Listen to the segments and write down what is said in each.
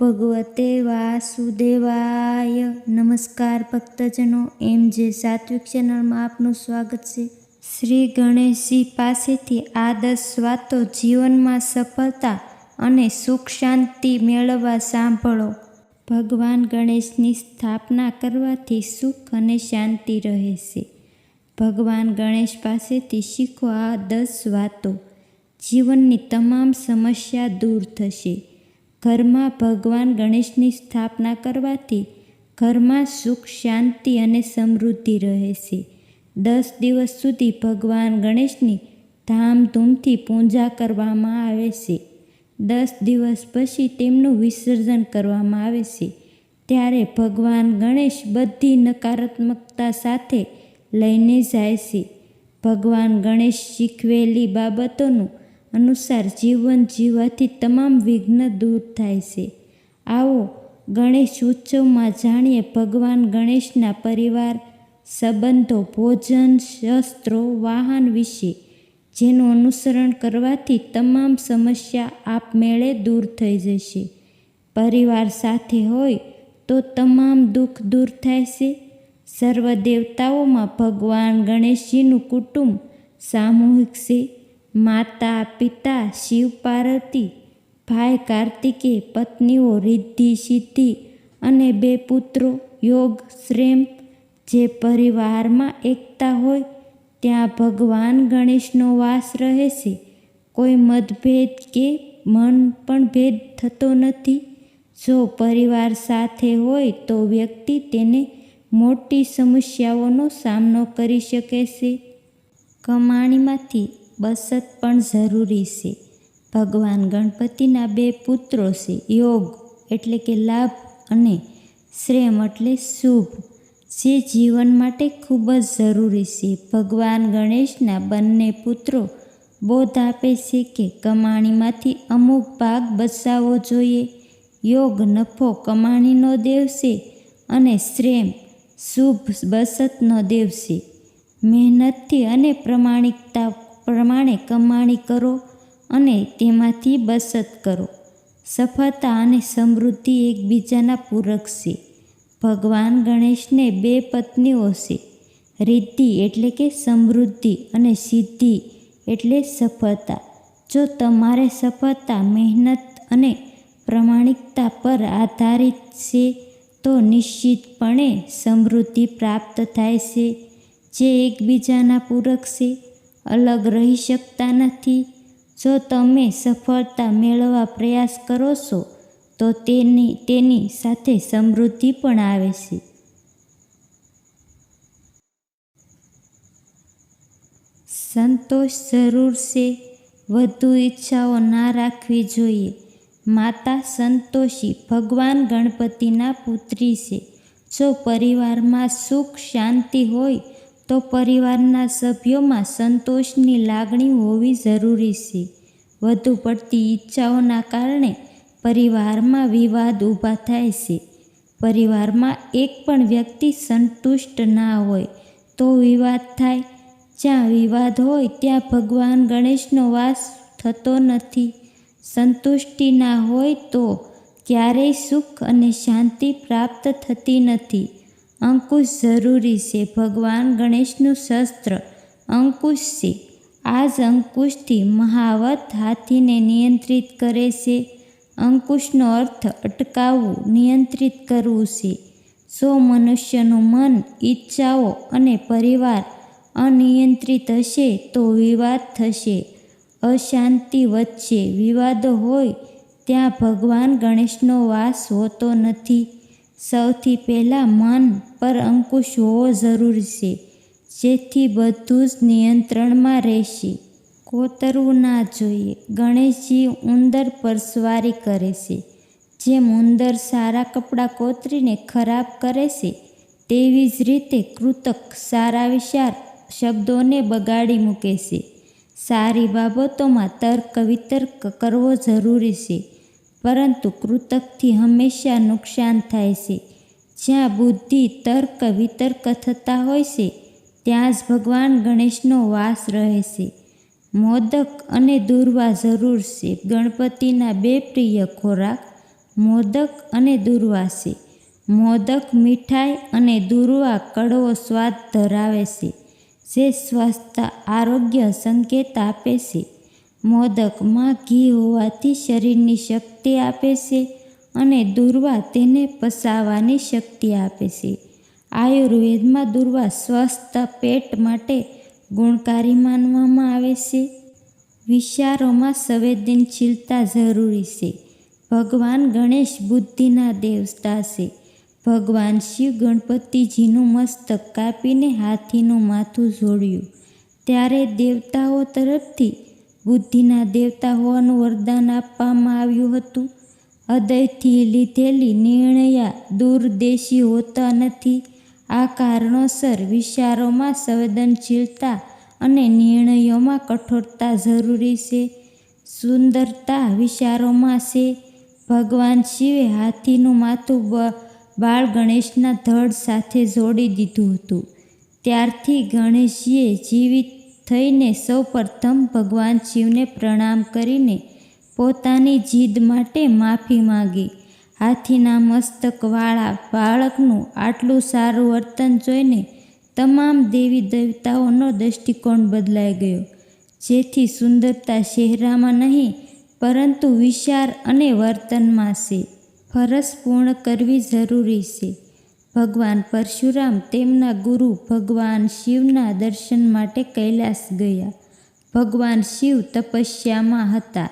ભગવતે વાસુદેવાય. નમસ્કાર ભક્તજનો, એમ જે સાત્વિક ચેનલમાં આપનું સ્વાગત છે. શ્રી ગણેશજી પાસેથી આ દસ વાતો જીવનમાં સફળતા અને સુખ શાંતિ મેળવવા સાંભળો. ભગવાન ગણેશની સ્થાપના કરવાથી સુખ અને શાંતિ રહે છે. ભગવાન ગણેશ પાસેથી શીખો આ દસ વાતો. જીવનની તમામ સમસ્યા દૂર થશે. ઘરમાં ભગવાન ગણેશની સ્થાપના કરવાથી ઘરમાં સુખ, શાંતિ અને સમૃદ્ધિ રહે છે. દસ દિવસ સુધી ભગવાન ગણેશની ધામધૂમથી પૂજા કરવામાં આવે છે. દસ દિવસ પછી તેમનું વિસર્જન કરવામાં આવે છે. ત્યારે ભગવાન ગણેશ બધી નકારાત્મકતા સાથે લઈને જાય છે. ભગવાન ગણેશ શીખવેલી બાબતોનું અનુસાર જીવન જીવવાથી તમામ વિઘ્ન દૂર થાય છે. આવો ગણેશ ઉત્સવમાં જાણીએ ભગવાન ગણેશના પરિવાર, સંબંધો, ભોજન, શસ્ત્રો, વાહન વિશે. જેનું અનુસરણ કરવાથી તમામ સમસ્યા આપમેળે દૂર થઈ જશે. પરિવાર સાથે હોય તો તમામ દુઃખ દૂર થાય છે. સર્વ દેવતાઓમાં ભગવાન ગણેશજીનું કુટુંબ સામૂહિક છે. માતા પિતા શિવ પાર્વતી ભાઈ કાર્તિકે, પત્નીઓ રિદ્ધિ, સિદ્ધિ અને બે પુત્રો, યોગ, શ્રેમ જે પરિવારમાં એકતા હોય, ત્યાં ભગવાન ગણેશનો વાસ રહે છે કોઈ મતભેદ કે મન પણ ભેદ થતો નથી. જો પરિવાર સાથે હોય, તો વ્યક્તિ તેને મોટી સમસ્યાઓનો સામનો કરી શકે છે. કમાણીમાંથી બચત પણ જરૂરી છે. ભગવાન ગણપતિના બે પુત્રો છે, યોગ એટલે કે લાભ અને શ્રેમ એટલે શુભ. જે જીવન માટે ખૂબ જ જરૂરી છે. ભગવાન ગણેશના બંને પુત્રો બોધ આપે છે કે કમાણીમાંથી અમુક ભાગ બચાવવો જોઈએ. યોગ નફો કમાણીનો દેવ છે અને શ્રેમ શુભ બસતનો દેવ છે મહેનતથી અને પ્રમાણિકતા પ્રમાણે કમાણી કરો અને તેમાંથી બચત કરો. સફળતા અને સમૃદ્ધિ એકબીજાના પૂરક છે. ભગવાન ગણેશને બે પત્નીઓ છે. રિદ્ધિ એટલે કે સમૃદ્ધિ અને સિદ્ધિ એટલે સફળતા. જો તમારે સફળતા, મહેનત અને પ્રમાણિકતા પર આધારિત છે, તો નિશ્ચિતપણે સમૃદ્ધિ પ્રાપ્ત થાય છે, જે એકબીજાના પૂરક છે. અલગ રહી શકતા નથી. જો તમે સફળતા મેળવવા પ્રયાસ કરો છો, તો તેની તેની સાથે સમૃદ્ધિ પણ આવે છે. સંતોષ જરૂર છે. વધુ ઈચ્છાઓ ના રાખવી જોઈએ. માતા સંતોષી ભગવાન ગણપતિના પુત્રી છે. જો પરિવારમાં સુખ, શાંતિ હોય તો પરિવારના સભ્યોમાં સંતોષની લાગણી હોવી જરૂરી છે. વધુ પડતી ઈચ્છાઓના કારણે પરિવારમાં વિવાદ ઊભા થાય છે. પરિવારમાં એક પણ વ્યક્તિ સંતુષ્ટ ના હોય તો વિવાદ થાય. જ્યાં વિવાદ હોય ત્યાં ભગવાન ગણેશનો વાસ થતો નથી. સંતુષ્ટિ ના હોય તો ક્યારેય સુખ અને શાંતિ પ્રાપ્ત થતી નથી. અંકુશ જરૂરી છે. ભગવાન ગણેશનું શસ્ત્ર અંકુશ છે. આ જ અંકુશથી મહાવત હાથીને નિયંત્રિત કરે છે. અંકુશનો અર્થ અટકાવવું, નિયંત્રિત કરવું છે. જો મનુષ્યનું મન, ઈચ્છાઓ અને પરિવાર અનિયંત્રિત હશે, તો વિવાદ થશે. અશાંતિ વચ્ચે વિવાદો હોય ત્યાં ભગવાન ગણેશનો વાસ હોતો નથી. સૌથી પહેલાં મન પર અંકુશ હોવો જરૂરી છે, જેથી બધું જ નિયંત્રણમાં રહેશે. કોતરવું ના જોઈએ. ગણેશજી ઉંદર પર સવારી કરે છે. જેમ ઉંદર સારા કપડાં કોતરીને ખરાબ કરે છે, તેવી જ રીતે કૃતક સારા વિચાર શબ્દોને બગાડી મૂકે છે. સારી બાબતોમાં તર્ક વિતર્ક કરવો જરૂરી છે. પરંતુ કૃતકથી હંમેશા નુકસાન થાય છે. જ્યાં બુદ્ધિ, તર્ક, વિતર્ક થતા હોય છે, ત્યાં જ ભગવાન ગણેશનો વાસ રહે છે. મોદક અને દૂર્વા જરૂર છે. ગણપતિના બે પ્રિય ખોરાક, મોદક અને દૂર્વા છે. મોદક મીઠાઈ અને દૂર્વા કડવો સ્વાદ ધરાવે છે, જે સ્વસ્થ, આરોગ્ય સંકેત આપે છે. મોદકમાં ઘી હોવાથી શરીરની શક્તિ આપે છે અને દુર્વા તેને પસાવાની શક્તિ આપે છે. આયુર્વેદમાં દુર્વા સ્વસ્થ પેટ માટે ગુણકારી માનવામાં આવે છે. વિચારોમાં સંવેદનશીલતા જરૂરી છે. ભગવાન ગણેશ બુદ્ધિના દેવતા છે. ભગવાન શિવ ગણપતિજીનું મસ્તક કાપીને હાથીનું માથું જોડ્યું. ત્યારે દેવતાઓ તરફથી બુદ્ધિના દેવતા હોવાનું વરદાન આપવામાં આવ્યું હતું. હૃદયથી લીધેલી નિર્ણયા દૂરદેશી હોતા નથી. આ કારણોસર વિચારોમાં સંવેદનશીલતા અને નિર્ણયોમાં કઠોરતા જરૂરી છે. સુંદરતા વિચારોમાં છે. ભગવાન શિવે હાથીનું માથું બાળ ગણેશના ધડ સાથે જોડી દીધું હતું. ત્યારથી ગણેશજીએ જીવિત થઈને સૌપ્રથમ ભગવાન શિવને પ્રણામ કરીને પોતાની જીદ માટે માફી માંગી. હાથીના મસ્તકવાળા બાળકનું આટલું સારું વર્તન જોઈને તમામ દેવી દેવતાઓનો દૃષ્ટિકોણ બદલાઈ ગયો. જેથી સુંદરતા ચહેરામાં નહીં, પરંતુ વિચાર અને વર્તનમાં છે. ફરજ પૂર્ણ કરવી જરૂરી છે. ભગવાન પરશુરામ તેમના ગુરુ ભગવાન શિવના દર્શન માટે કૈલાસ ગયા. ભગવાન શિવ તપસ્યામાં હતા.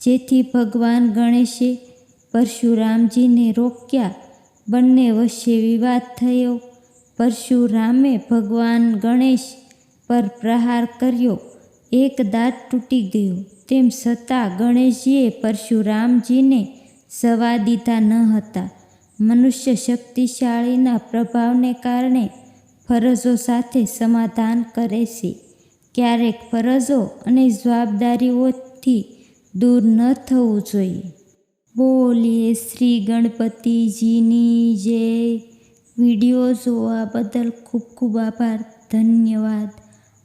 જેથી ભગવાન ગણેશે પરશુરામજીને રોક્યા. બંને વચ્ચે વિવાદ થયો. પરશુરામે ભગવાન ગણેશ પર પ્રહાર કર્યો. એક દાંત તૂટી ગયો. તેમ છતાં ગણેશજીએ પરશુરામજીને સવા દીધા ન હતા. મનુષ્ય શક્તિશાળીના પ્રભાવને કારણે ફરજો સાથે સમાધાન કરે છે. ક્યારેક ફરજો અને જવાબદારીઓથી દૂર ન થવું જોઈએ. બોલીએ શ્રી ગણપતિજીની જય વીડિયો જોવા બદલ ખૂબ ખૂબ આભાર. ધન્યવાદ.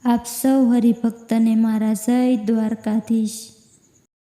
આપ સૌ હરિભક્તને મારા જય દ્વારકાધીશ.